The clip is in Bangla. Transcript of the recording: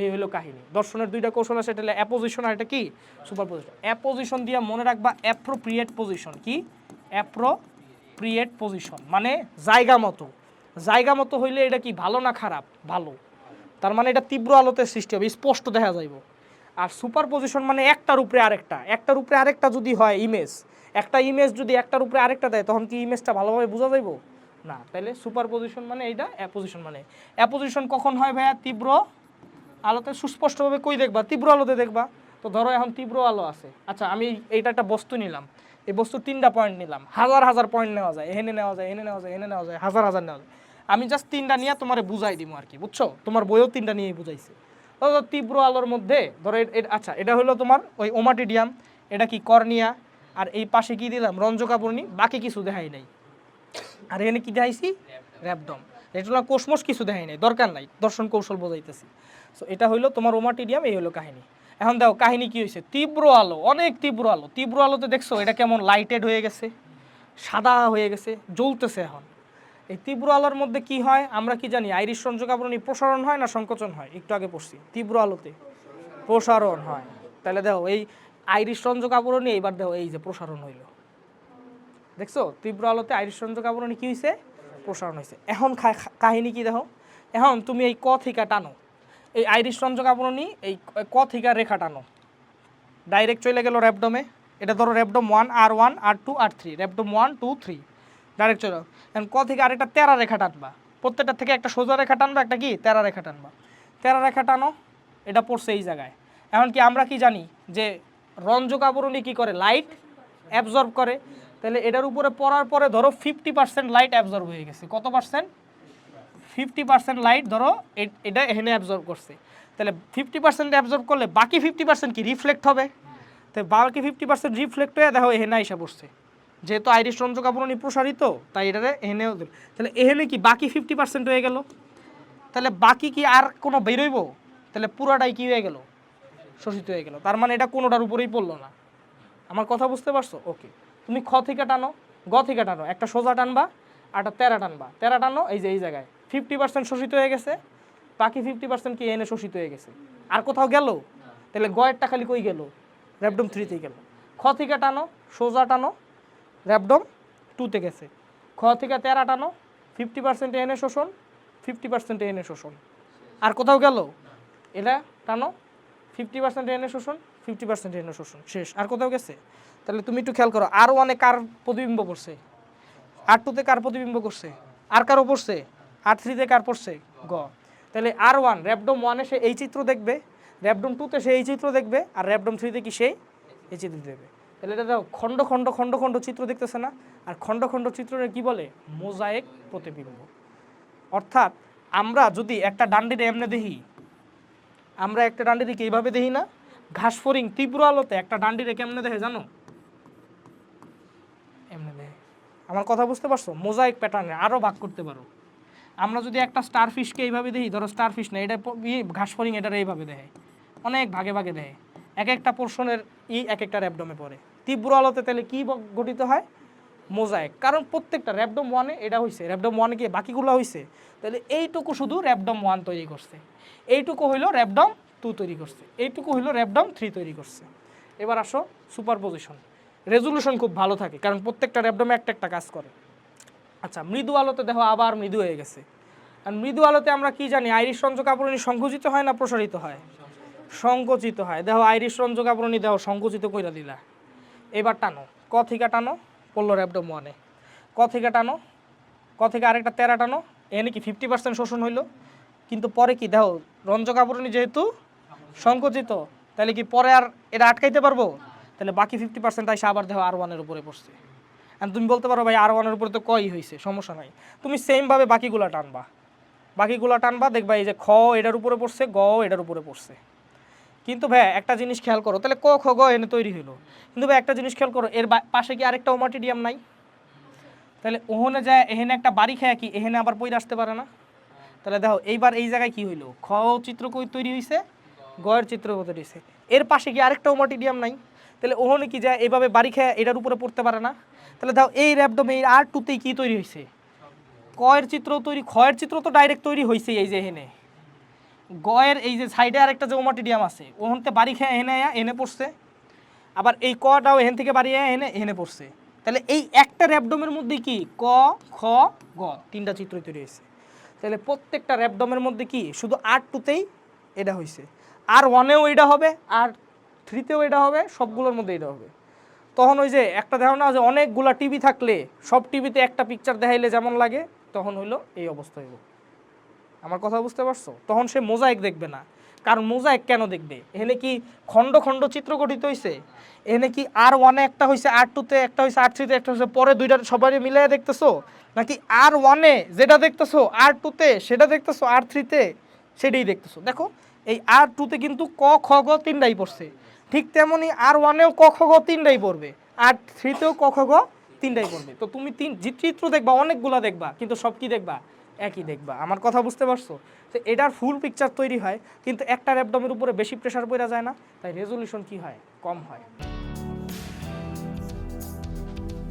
এই হলো কাহিনী। দর্শনের দুইটা কৌশল আছে, এটা হলো অ্যাপোজিশন আর এটা কি? সুপার পজিশন অ্যাপোজিশন দিয়ে মনে রাখবা অ্যাপ্রোপ্রিয়েট পজিশন কি? অ্যাপ্রোপ্রিয়েট পজিশন মানে জায়গা মতো। জায়গা মতো হইলে এটা কি, ভালো না খারাপ? ভালো। তার মানে এটা তীব্র আলোতে সৃষ্টি হবে, স্পষ্ট দেখা যাইব। আর সুপার পজিশন মানে একটার উপরে আরেকটা। একটার উপরে আরেকটা যদি হয় ইমেজ একটা ইমেজ যদি একটার উপরে আরেকটা দেয়, তখন কি ইমেজটা ভালোভাবে বোঝা যাইব? না। তাহলে সুপার পজিশন মানে এইটা অ্যাপোজিশন মানে। অ্যাপোজিশন কখন হয় ভাইয়া? তীব্র আলোতে সুস্পষ্টভাবে কই দেখবা? তীব্র আলোতে দেখবা? তো ধরো এখন তীব্র আলো আছে। আচ্ছা আমি এইটা একটা বস্তু নিলাম। এই বস্তু তিনটা পয়েন্ট নিলাম। হাজার হাজার পয়েন্ট নেওয়া যায়। এখানে নেওয়া যায় এখানে নেওয়া যায় এখানে নেওয়া যায় হাজার হাজার নেওয়া যায়। আমি জাস্ট তিনটা নিয়ে তোমার বুঝাই দিব আর কি বুঝছ? তোমার বইও তিনটা নিয়েই বুঝাইছে। তো তীব্র আলোর মধ্যে ধরো আচ্ছা এটা হলো তোমার ওই ওমাটিডিয়াম এটা কি কর্নিয়া আর এই পাশে কি দিলাম? রঞ্জকাপর্ণী বাকি কিছু দেখাই নাই। আর এখানে কি দেখাইছি? র্যাপডম রেটুলা কোসমোস কিছু দেখাই নাই, দরকার নাই, দর্শন কৌশল বোঝাইতেছি। সো এটা হইল তোমার ওমাটিডিয়াম, এই হলো কাহিনী। এখন দেখো, কাহিনী কি হয়েছে তীব্র আলো, অনেক তীব্র আলো। তীব্র আলোতে দেখছ, এটা কেমন লাইটেড হয়ে গেছে, সাদা হয়ে গেছে, জ্বলতেছে এখন। এই তীব্র আলোর মধ্যে কি হয়, আমরা কি জানি, আইরিশ রঞ্জকাবরণী প্রসারণ হয় না সংকোচন হয়? একটু আগে পড়ছি, তীব্র আলোতে প্রসারণ হয়। তাহলে দেখো, এই আইরিশ রঞ্জকাবরণী এইবার দেখো, এই যে প্রসারণ হইল। দেখছ, তীব্র আলোতে আইরিশ রঞ্জক আবরণী কি হয়েছে প্রসারণ হয়েছে এখন কাহিনী কি দেখো? এখন তুমি এই ক থিকা টানো। এই আইরিশ রঞ্জক আবরণী এই ক থিকা রেখা টানো। ডাইরেক্ট চলে গেল র্যাপডমে এটা ধরো র্যাপডম ওয়ান আর ওয়ান আর টু আর থ্রি র্যাপডম ওয়ান টু থ্রি ডাইরেক্ট চলে এখন ক থেকে আরেকটা তেরা রেখা টানবা। প্রত্যেকটা থেকে একটা সোজা রেখা টানবা, একটা কি? তেরা রেখা টানবা। তেরা রেখা টানো, এটা পড়ছে এই জায়গায়। এখন কি আমরা কি জানি? যে রঞ্জক আবরণী কি করে? লাইট অ্যাবজর্ব করে। তাহলে এটার উপরে পড়ার পরে ধরো ফিফটি পার্সেন্ট লাইট অ্যাবজর্ব হয়ে গেছে। কত পার্সেন্ট ফিফটি পার্সেন্ট লাইট ধরো এটা এখানে অ্যাবজর্ব করছে। তাহলে ফিফটি পার্সেন্ট অ্যাবজর্ব করলে বাকি ফিফটি পার্সেন্ট কি রিফ্লেক্ট হবে? তো বাকি ফিফটি পার্সেন্ট রিফ্লেক্ট হয়ে দেখো এখানে আইসা পড়ছে। যেহেতু আইরিশ রঞ্জক আবরণী প্রসারিত, তাই এটারে এহেনেও তাহলে এখানে কি বাকি ফিফটি পার্সেন্ট হয়ে গেল? তাহলে বাকি কি আর কোনো বেরোইব? তাহলে পুরাটাই কি হয়ে গেল? শোষিত হয়ে গেল। তার মানে এটা কোনোটার উপরেই পড়ল না। আমার কথা বুঝতে পারছ? ওকে তুমি খ থেকে টানো, গ থেকে টানো। একটা সোজা টানবা একটা তেরা টানবা। তেরা টানো, এই যে এই জায়গায়। ফিফটি পার্সেন্ট শোষিত হয়ে গেছে, বাকি ফিফটি পার্সেন্ট কি এনে শোষিত হয়ে গেছে? আর কোথাও গেল? তাহলে গয়েরটা খালি কই গেল? র্যাপডম থ্রিতেই গেল। খ থেকে টানো, সোজা টানো র্যাপডম টুতে গেছে। খ থেকে তেরা টানো ফিফটি পার্সেন্ট এনে শোষণ ফিফটি পার্সেন্ট এনে শোষণ। আর কোথাও গেল? এটা টানো ফিফটি পার্সেন্ট এনে শোষণ ফিফটি পার্সেন্ট এনে শোষণ, শেষ। আর কোথাও গেছে? তাহলে তুমি একটু খেয়াল করো, আর ওয়ানে কার প্রতিবিম্ব করছে আর টুতে কার প্রতিবিম্ব করছে আর কারও পড়ছে? আর থ্রিতে কার পড়ছে? গ। তাহলে আর ওয়ান র্যাপডম ওয়ানে সে এই চিত্র দেখবে র্যাপডম টুতে সে এই চিত্র দেখবে, আর র্যাপডম থ্রিতে কি সেই এই চিত্র দেখবে। তাহলে এটা দেখো, খণ্ড খণ্ড খণ্ড খণ্ড চিত্র দেখতেছে না? আর খণ্ড খণ্ড চিত্রের কি বলে? মোজাইক প্রতিবিম্ব। অর্থাৎ আমরা যদি একটা ডান্ডিরে এমনি দেখি আমরা একটা ডান্ডিরিকে এইভাবে দেখি না? ঘাস ফরিং তীব্র আলোতে একটা ডান্ডিরে কেমনে দেখে, জানো? এমনি দেখে। আমার কথা বুঝতে পারছ? মোজাইক প্যাটার্নে আরও ভাগ করতে পারো। আমরা যদি একটা স্টার ফিশকে এইভাবে দেখি, ধরো স্টার ফিশ না, এটা প- ই ঘাস ফরিং এটার এইভাবে দেখে। অনেক ভাগে ভাগে দেখে। এক একটা পোর্শনের ই এক একটা র্যাপডমে পড়ে। তীব্র আলোতে তাহলে কী গঠিত হয়? মোজাইক। কারণ প্রত্যেকটা র্যাপডম ওয়ানে এটা হয়েছে র্যাপডম ওয়ানে কি বাকিগুলো হয়েছে তাহলে এইটুকু শুধু র্যাপডম ওয়ান তৈরি করছে। এইটুকু হইল র্যাপডম টু তৈরি করছে। এইটুকু হইল র্যাপডম থ্রি তৈরি করছে। এবার আসো সুপার পজিশন রেজলিউশন খুব ভালো থাকে, কারণ প্রত্যেকটা র্যাপডমে একটা একটা কাজ করে। আচ্ছা মৃদু আলোতে দেখো আবার মৃদু হয়ে গেছে। আর মৃদু আলোতে আমরা কি জানি? আইরিশ রঞ্জক আবরণী সংকুচিত হয় না প্রসারিত হয়? সংকুচিত হয়। দেখো আইরিশ রঞ্জক আবরণী দেখো সংকুচিত কইরা দিলা। এবার টানো। ক থেকে টানো? পড়ল র্যাপডম ওয়ানে ক থেকে টানো, ক থেকে আরেকটা তেরা টানো এনে কি ফিফটি পার্সেন্ট শোষণ হইল? কিন্তু পরে কি, দেখো, রঞ্জক আবরণী যেহেতু সংকুচিত, তাহলে কি পরে আর এটা আটকাইতে পারব? তাহলে বাকি ফিফটি পার্সেন্ট আইসা আবার দেখো আর ওয়ানের উপরে পড়ছে। তুমি বলতে পারো, ভাই আর ওয়ানের উপরে তো কই হয়েছে সমস্যা নাই। তুমি সেমভাবে বাকিগুলা টানবা। বাকিগুলা টানবা, দেখবা এই যে খ এটার উপরে পড়ছে, গ এটার উপরে পড়ছে। কিন্তু ভাই, একটা জিনিস খেয়াল করো, তাহলে ক, খ, গ এনে তৈরি হলো কিন্তু ভাই, একটা জিনিস খেয়াল করো, এর পাশে কি আরেকটা ওমাটিডিয়াম নাই? তাহলে ওহনে যায়, এখানে একটা বাড়ি খায় কি, এখানে আবার পইরে আসতে পারে না? তাহলে দেখো, এইবার এই জায়গায় কি হইল? খ চিত্র কই তৈরি হয়েছে গয়ের চিত্র তৈরি হয়েছে এর পাশে কি আরেকটা ওমাটিডিয়াম নাই? তাহলে ওহনে কি যায়, এইভাবে বাড়ি খায়, এটার উপরে পড়তে পারে না? তাহলে দেখো, এই র্যাপডম এই আর টুতেই কি তৈরি হয়েছে কয়ের চিত্র তৈরি ক্ষয়ের চিত্র তো ডাইরেক্ট তৈরি হয়েছে এই যে এখানে। গয়ের এই যে সাইডে আরেকটা যে ওমাটিডিয়াম আছে ওখানতে বাড়ি খেয়ে এনে এনে পড়ছে। আবার এই কটাও এখান থেকে বাড়ি এনে এনে পড়ছে। তাহলে এই একটা র্যাপডমের মধ্যে কি ক, খ, গ তিনটা চিত্র তৈরি হয়েছে। তাহলে প্রত্যেকটা র্যাপডমের মধ্যে কি শুধু আর টুতেই এটা হয়েছে। আর ওয়ানেও এটা হবে আর থ্রিতেও এটা হবে, সবগুলোর মধ্যে এটা হবে। তখন ওই যে একটা না যে অনেকগুলা টিভি থাকলে সব টিভিতে একটা পিকচার দেখাইলে যেমন লাগে, তখন হইল এই অবস্থা হইব আমার কথা বুঝতে পারছ? তখন সে মোজাইক দেখবে না। কারণ মোজাইক কেন দেখবে? এখানে কি খণ্ড খণ্ড চিত্র গঠিত হয়েছে এখানে কি আর ওয়ানে একটা হয়েছে আর টুতে একটা হয়েছে আর থ্রিতে একটা হয়েছে পরে দুইটা সবাই মিলিয়ে দেখতেছো? নাকি আর ওয়ানে যেটা দেখতেছো, আর টুতে সেটা দেখতেছো, আর থ্রিতে সেটাই দেখতেছো? দেখো, এই আর টুতে কিন্তু ক, খ, গ তিনটাই পড়ছে। ঠিক তেমনি আর ওয়ানেও ক, খ, গ তিনটাই পড়বে। আর থ্রিতেও ক, খ, গ তিনটাই পড়বে। তো তুমি তিন চিত্র দেখবা, অনেকগুলা দেখবা, কিন্তু সব কি দেখবা? একই দেখবা। আমার কথা বুঝতে পারছ? তো এটার ফুল পিকচার তৈরি হয়, কিন্তু একটা র্যাপডমের উপরে বেশি প্রেশার পড়া যায় না, তাই রেজলিউশন কি হয়? কম হয়।